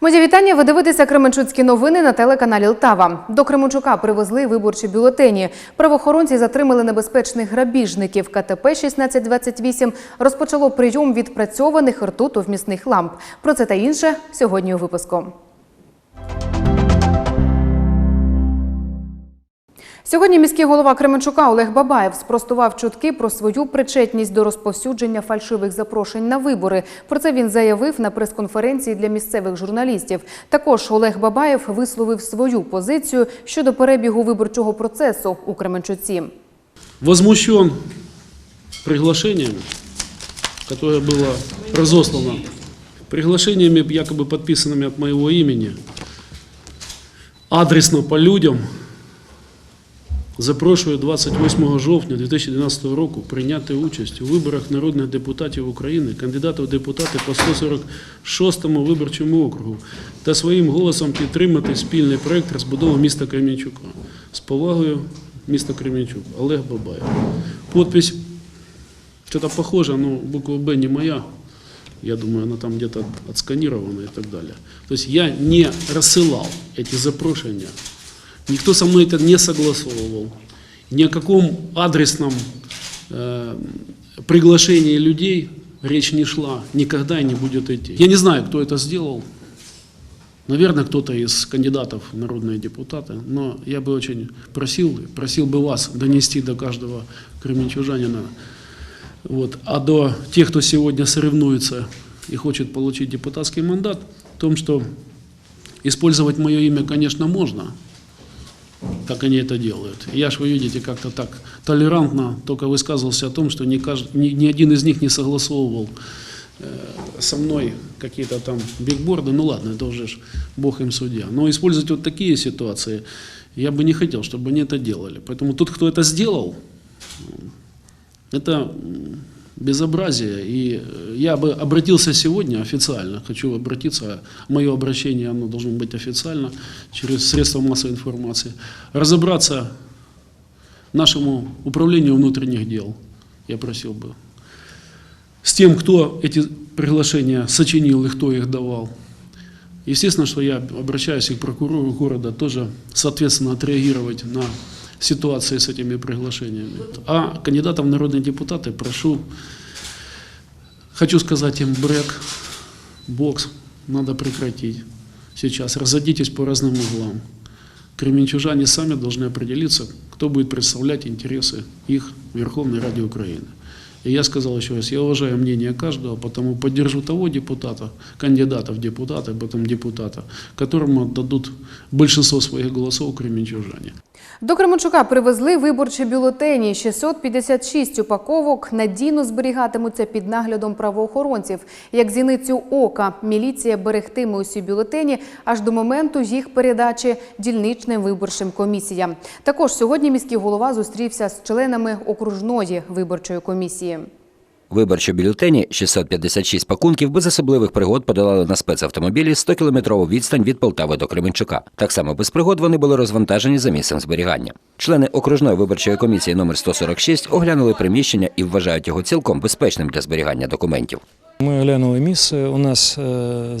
Мої вітання. Ви дивитеся Кременчуцькі новини на телеканалі Лтава. До Кременчука привезли виборчі бюлетені. Правоохоронці затримали небезпечних грабіжників. КТП 1628 розпочало прийом відпрацьованих ртутовмісних ламп. Про це та інше сьогодні у випуску. Сьогодні міський голова Кременчука Олег Бабаєв спростував чутки про свою причетність до розповсюдження фальшивих запрошень на вибори. Про це він заявив на прес-конференції для місцевих журналістів. Також Олег Бабаєв висловив свою позицію щодо перебігу виборчого процесу у Кременчуці. возмущен приглашением, которое было разослано, приглашениями, якобы подписанными от моего имени, адресно по людям, запрошую 28 жовтня 2012 року прийняти участь у виборах народних депутатів України, кандидата в депутати по 146 виборчому округу та своїм голосом підтримати спільний проект розбудови міста Кремінчука. З повагою місто Кременчук, Олег Бабаєв. Подпись что-то похоже, но буква Б не моя. Я думаю, она там где-то от- отсканирована и так далее. То есть я не рассылал эти запрошения. Никто со мной это не согласовывал. Ни о каком адресном э, приглашении людей речь не шла, никогда и не будет идти. Я не знаю, кто это сделал. Наверное, кто-то из кандидатов в народные депутаты, но я бы очень просил, просил бы вас донести до каждого кременчужанина, вот, а до тех, кто сегодня соревнуется и хочет получить депутатский мандат, в том, что использовать мое имя, конечно, можно, как они это делают. Я ж, вы видите, как-то так толерантно только высказывался о том, что ни, кажд- ни, ни один из них не согласовывал э, со мной какие-то там бигборды, ну ладно, это уже ж Бог им судья. Но использовать вот такие ситуации я бы не хотел, чтобы они это делали. Поэтому тот, кто это сделал, это м, безобразие. И э, я бы обратился сегодня официально, хочу обратиться, мое обращение оно должно быть официально, через средства массовой информации, разобраться нашему управлению внутренних дел, я просил бы, с тем, кто эти приглашения сочинил и кто их давал. Естественно, что я обращаюсь и к прокурору города тоже, соответственно, отреагировать на ситуации с этими приглашениями. А кандидатов в народные депутаты прошу, хочу сказать им, брек, бокс, надо прекратить сейчас. Разойдитесь по разным углам. Кременчужане сами должны определиться, кто будет представлять интересы их Верховной Раде Украины. И я сказал еще раз, я уважаю мнение каждого, потому поддержу того депутата, кандидата в депутаты, потом депутата, которому отдадут большинство своих голосов кременчужане. До Кременчука привезли виборчі бюлетені. 656 упаковок надійно зберігатимуться під наглядом правоохоронців. Як зіницю ока, міліція берегтиме усі бюлетені аж до моменту їх передачі дільничним виборчим комісіям. Також сьогодні міський голова зустрівся з членами окружної виборчої комісії. Виборчі бюлетені 656 пакунків без особливих пригод подолали на спецавтомобілі 100-кілометрову відстань від Полтави до Кременчука. Так само без пригод вони були розвантажені за місцем зберігання. Члени окружної виборчої комісії номер 146 оглянули приміщення і вважають його цілком безпечним для зберігання документів. Ми оглянули місце. У нас е,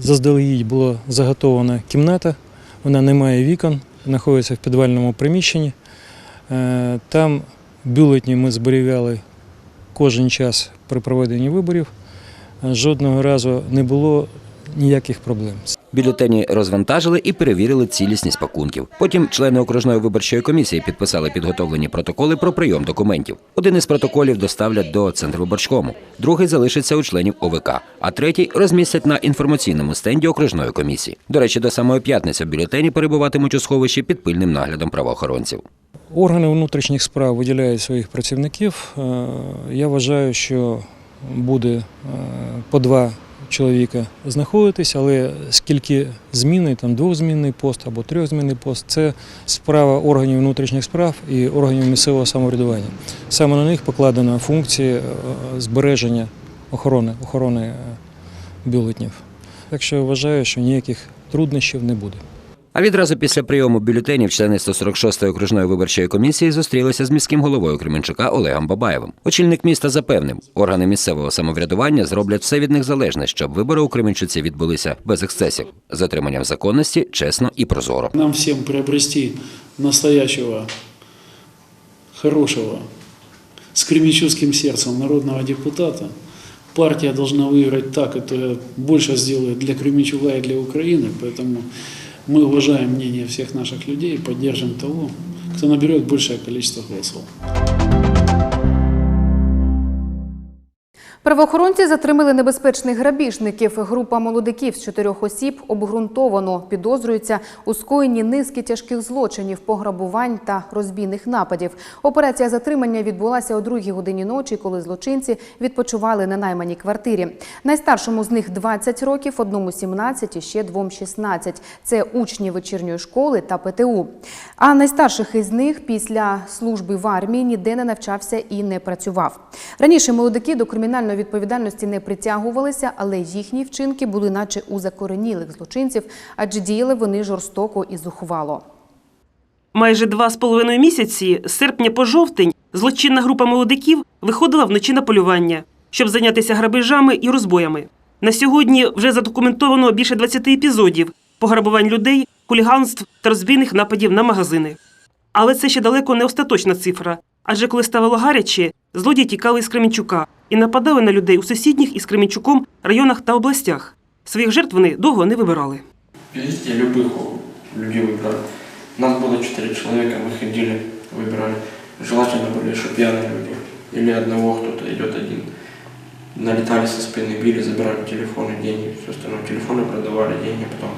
заздалегідь була заготована кімната, вона не має вікон, знаходиться в підвальному приміщенні. Е, Там бюлетні ми зберігали кожен час при проведенні виборів. Е, Жодного разу не було ніяких проблем. Бюлетені розвантажили і перевірили цілісність пакунків. Потім члени окружної виборчої комісії підписали підготовлені протоколи про прийом документів. Один із протоколів доставлять до Центрвиборчкому, другий залишиться у членів ОВК, а третій розмістять на інформаційному стенді окружної комісії. До речі, до самої п'ятниці бюлетені перебуватимуть у сховищі під пильним наглядом правоохоронців. Органи внутрішніх справ виділяють своїх працівників. Е, Я вважаю, що буде е, по два чоловіка знаходитись, але скільки зміни, там двохзмінний пост або трьохзмінний пост, це справа органів внутрішніх справ і органів місцевого самоврядування. Саме на них покладена функція е, збереження охорони, охорони бюлетнів. Так що вважаю, що ніяких труднощів не буде. А відразу після прийому бюлетенів члени 146-ї окружної виборчої комісії зустрілися з міським головою Кременчука Олегом Бабаєвим. Очільник міста запевнив, органи місцевого самоврядування зроблять все від них залежне, щоб вибори у Кременчуці відбулися без ексцесів, з дотриманням законності, чесно і прозоро. Нам всем приобрести настоящего, хорошего, с кременчугским сердцем народного депутата. Партия должна выиграть та, которая больше сделает для Кременчуга и для Украины. Поэтому мы уважаем мнение всех наших людей и поддержим того, кто наберет большее количество голосов. Правоохоронці затримали небезпечних грабіжників. Група молодиків з чотирьох осіб обґрунтовано підозрюється у скоєнні низки тяжких злочинів, пограбувань та розбійних нападів. Операція затримання відбулася о другій годині ночі, коли злочинці відпочивали на найманій квартирі. Найстаршому з них 20 років, одному 17 і ще двом 16. Це учні вечірньої школи та ПТУ. А найстарших із них після служби в армії ніде не навчався і не працював. Раніше молодики до кримінальної відповідальності не притягувалися, але їхні вчинки були наче у закоренілих злочинців, адже діяли вони жорстоко і зухвало. Майже два з половиною місяці, з серпня по жовтень, злочинна група молодиків виходила вночі на полювання, щоб зайнятися грабежами і розбоями. На сьогодні вже задокументовано більше 20 епізодів пограбувань людей, хуліганств та розбійних нападів на магазини. Але це ще далеко не остаточна цифра. Адже коли ставало гаряче, злодії тікали з Кременчука і нападали на людей у сусідніх із Кременчуком районах та областях. Своїх жертв вони довго не вибирали. Везде любых людей выбрали. Нас было четыре человека, мы ходили, выбирали. Желательно были еще пьяные люди. Или одного кто-то идет один. Налетали со спины, били, забирали телефоны, деньги, все остальное. Телефоны продавали, деньги потом.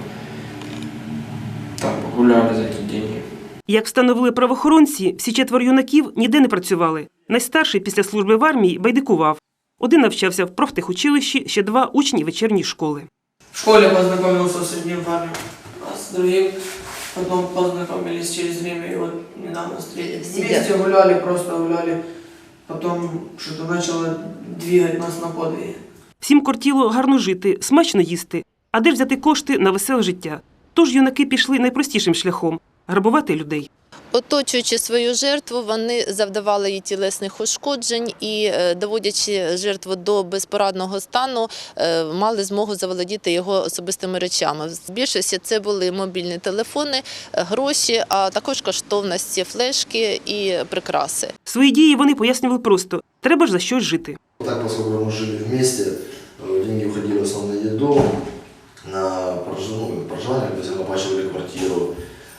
Так, гуляли за эти деньги. Як встановили правоохоронці, всі четверо юнаків ніде не працювали. Найстарший після служби в армії байдикував. Один навчався в профтехучилищі, ще два учні вечірньої школи. В школе познакомился с одним парнем, а с другим потом познакомились через время и вот недавно встретились. Вместе гуляли, просто гуляли. Потом что-то начало нас на подвиги. Всім кортіло гарно жити, смачно їсти. А де взяти кошти на веселе життя? Тож юнаки пішли найпростішим шляхом грабувати людей. Оточуючи свою жертву, вони завдавали їй тілесних ушкоджень і, е, доводячи жертву до безпорадного стану, е, мали змогу заволодіти його особистими речами. В більшості це були мобільні телефони, е, гроші, а також коштовності, флешки і прикраси. Свої дії вони пояснювали просто: треба ж за щось жити. Так, поскольку мы жили вместе, э, деньги уходили в основном на еду, на прожи- ну, проживание, то есть мы оплачивали квартиру.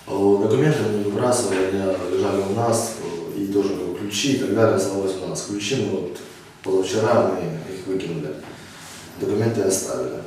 Э, Документы мы не выбрасывали, они лежали у нас, э, и тоже ключи и так далее оставалось у нас. Ключи мы вот позавчера мы их выкинули, документы оставили.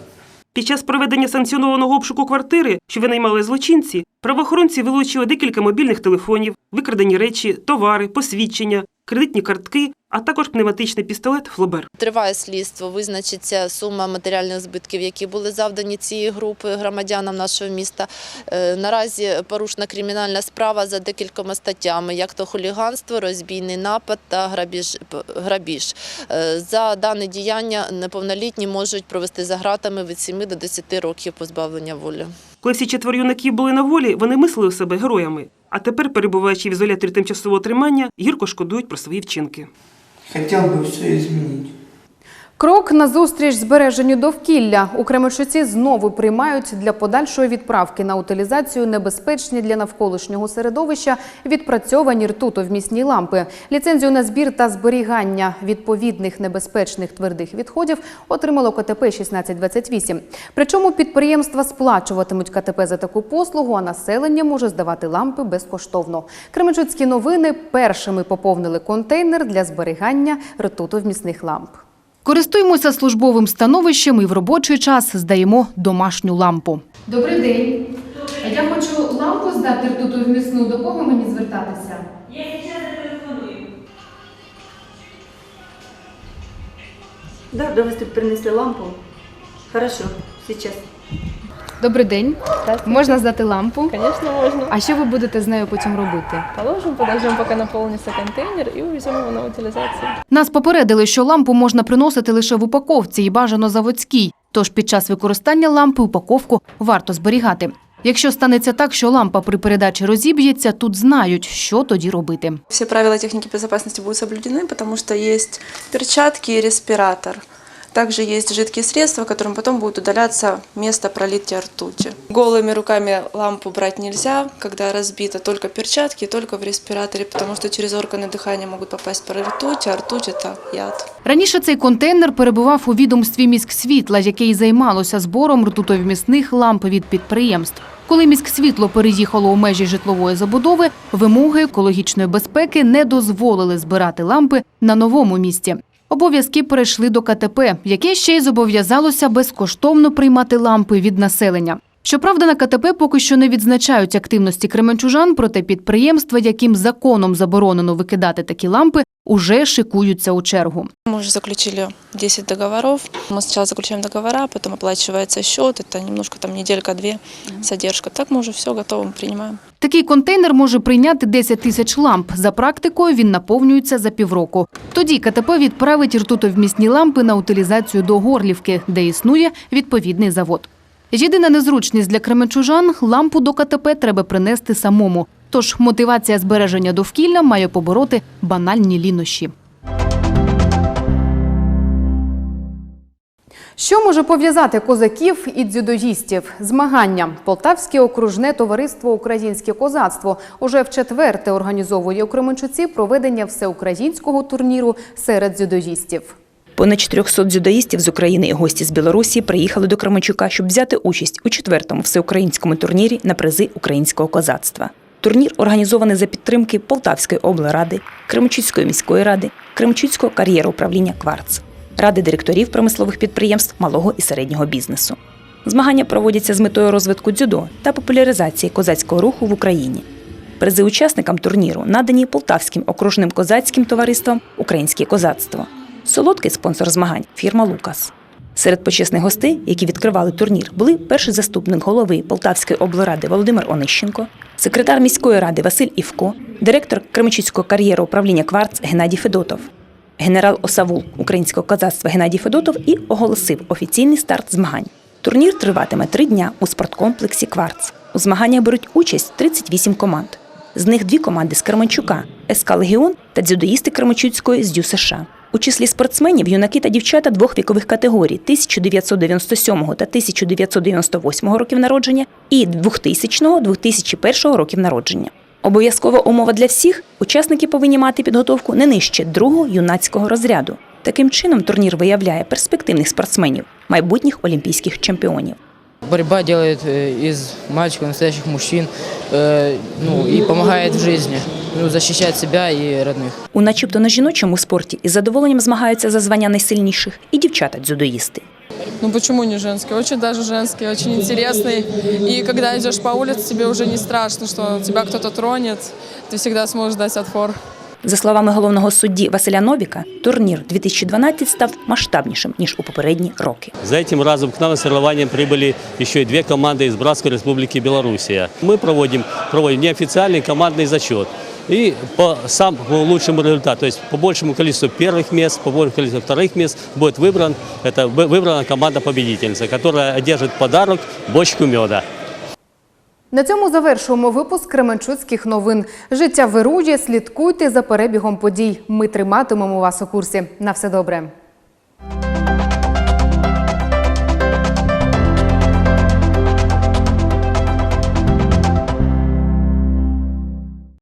Під час проведення санкціонованого обшуку квартири, що винаймали злочинці, правоохоронці вилучили декілька мобільних телефонів, викрадені речі, товари, посвідчення, кредитні картки, а також пневматичний пістолет Флобер. Триває слідство, визначиться сума матеріальних збитків, які були завдані цієї групи громадянам нашого міста. Е, Наразі порушена кримінальна справа за декількома статтями, як то хуліганство, розбійний напад та грабіж. грабіж. Е, За дане діяння неповнолітні можуть провести за гратами від 7 до 10 років позбавлення волі. Коли всі четверо юнаків були на волі, вони мислили себе героями. А тепер, перебуваючи в ізоляторі тимчасового тримання, гірко шкодують про свої вчинки. Хотів би все изменить. Крок назустріч збереженню довкілля у Кременчуці знову приймають для подальшої відправки на утилізацію небезпечні для навколишнього середовища відпрацьовані ртутовмісні лампи. Ліцензію на збір та зберігання відповідних небезпечних твердих відходів отримало КТП 1628. Причому підприємства сплачуватимуть КТП за таку послугу, а населення може здавати лампи безкоштовно. Кременчуцькі новини першими поповнили контейнер для зберігання ртутовмісних ламп. Користуємося службовим становищем і в робочий час здаємо домашню лампу. Добрий день. Я хочу лампу здати ртутовмісну. До кого мені звертатися? Да, до вас тут принесли лампу. Хорошо, сейчас. Добрий день. Можна здати лампу. Конечно, можно. А що ви будете з нею потім робити? Положим, подождем, пока наполнится контейнер и увезем его на утилизацию. Нас попередили, що лампу можна приносити лише в упаковці і бажано заводській. Тож під час використання лампи упаковку варто зберігати. Якщо станеться так, що лампа при передачі розіб'ється, тут знають, що тоді робити. Все правила техники безопасности будут соблюдены, потому что есть перчатки и респиратор. Также есть жидкие средства, которым потом будет удаляться место пролития ртути. Голыми руками лампу брать нельзя, когда разбита только перчатки, только в респираторе, потому что через органы дыхания могут попасть пары ртуть, а ртуть – это яд. Раніше цей контейнер перебував у відомстві міськсвітла, яке й займалося збором ртутовмісних ламп від підприємств. Коли міськсвітло переїхало у межі житлової забудови, вимоги екологічної безпеки не дозволили збирати лампи на новому місці. Обов'язки перейшли до КТП, яке ще й зобов'язалося безкоштовно приймати лампи від населення. Щоправда, на КТП поки що не відзначають активності кременчужан, проте підприємства, яким законом заборонено викидати такі лампи, уже шикуються у чергу. Мы уже заключили 10 договоров. Мы сначала заключаем договора, потом оплачивается счет. Это немножко там неделька-две задержка. Так мы уже все готово, принимаем. Такий контейнер може прийняти 10 тисяч ламп. За практикою він наповнюється за півроку. Тоді КТП відправить ртутовмісні лампи на утилізацію до Горлівки, де існує відповідний завод. Єдина незручність для кременчужан – лампу до КТП треба принести самому. Тож мотивація збереження довкілля має побороти банальні лінощі. Що може пов'язати козаків і дзюдоїстів? Змагання. Полтавське окружне товариство Українське козацтво уже в четверте організовує у Кременчуці проведення всеукраїнського турніру серед дзюдоїстів. Понад 400 дзюдоїстів з України і гості з Білорусі приїхали до Кременчука, щоб взяти участь у четвертому всеукраїнському турнірі на призи українського козацтва. Турнір організований за підтримки Полтавської облради, Кременчуцької міської ради, Кременчуцького кар'єру управління Кварц, ради директорів промислових підприємств малого і середнього бізнесу. Змагання проводяться з метою розвитку дзюдо та популяризації козацького руху в Україні. Призи учасникам турніру надані Полтавським окружним козацьким товариством Українське козацтво. Солодкий спонсор змагань фірма Лукас. Серед почесних гостей, які відкривали турнір, були перший заступник голови Полтавської облради Володимир Онищенко, секретар міської ради Василь Івко, директор Кременчуцького кар'єру управління Кварц Геннадій Федотов, генерал Осавул українського козацтва Геннадій Федотов і оголосив офіційний старт змагань. Турнір триватиме три дня у спорткомплексі Кварц. У змаганнях беруть участь 38 команд. З них дві команди з Кременчука СК Легіон та дзюдоїсти Кременчуцької з Дю США. У числі спортсменів юнаки та дівчата двох вікових категорій 1997 та 1998 років народження і 2000-2001 років народження. Обов'язкова умова для всіх учасники повинні мати підготовку не нижче другого юнацького розряду. Таким чином турнір виявляє перспективних спортсменів, майбутніх олімпійських чемпіонів. Борьба делает э, из мальчиков настоящих мужчин, э, ну и помогает в жизни, ну, защищать себя и родных. У начебто на жіночому спорті із задоволенням змагаються за звання найсильніших і дівчата-дзюдоїсти. Ну почему не женский? Очень даже женский, очень интересный. И когда идешь по улице, тебе уже не страшно, что тебя кто-то тронет. Ты всегда сможешь дать отпор. За словами головного судді Василя Новіка, турнір 2012 став масштабнішим ніж у попередні роки. За этим разом к нам на соревнования прибыли еще и две команды из Братской Республики Белоруссия. Мы проводим, проводим неофициальный командный зачет. И по самому лучшему результату, то есть по большему количеству первых мест, по большему количеству вторых мест будет выбран, это вы- выбрана команда-победительница, которая одержит подарок бочку меда. На цьому завершуємо випуск Кременчуцьких новин. Життя вирує, слідкуйте за перебігом подій. Ми триматимемо вас у курсі. На все добре.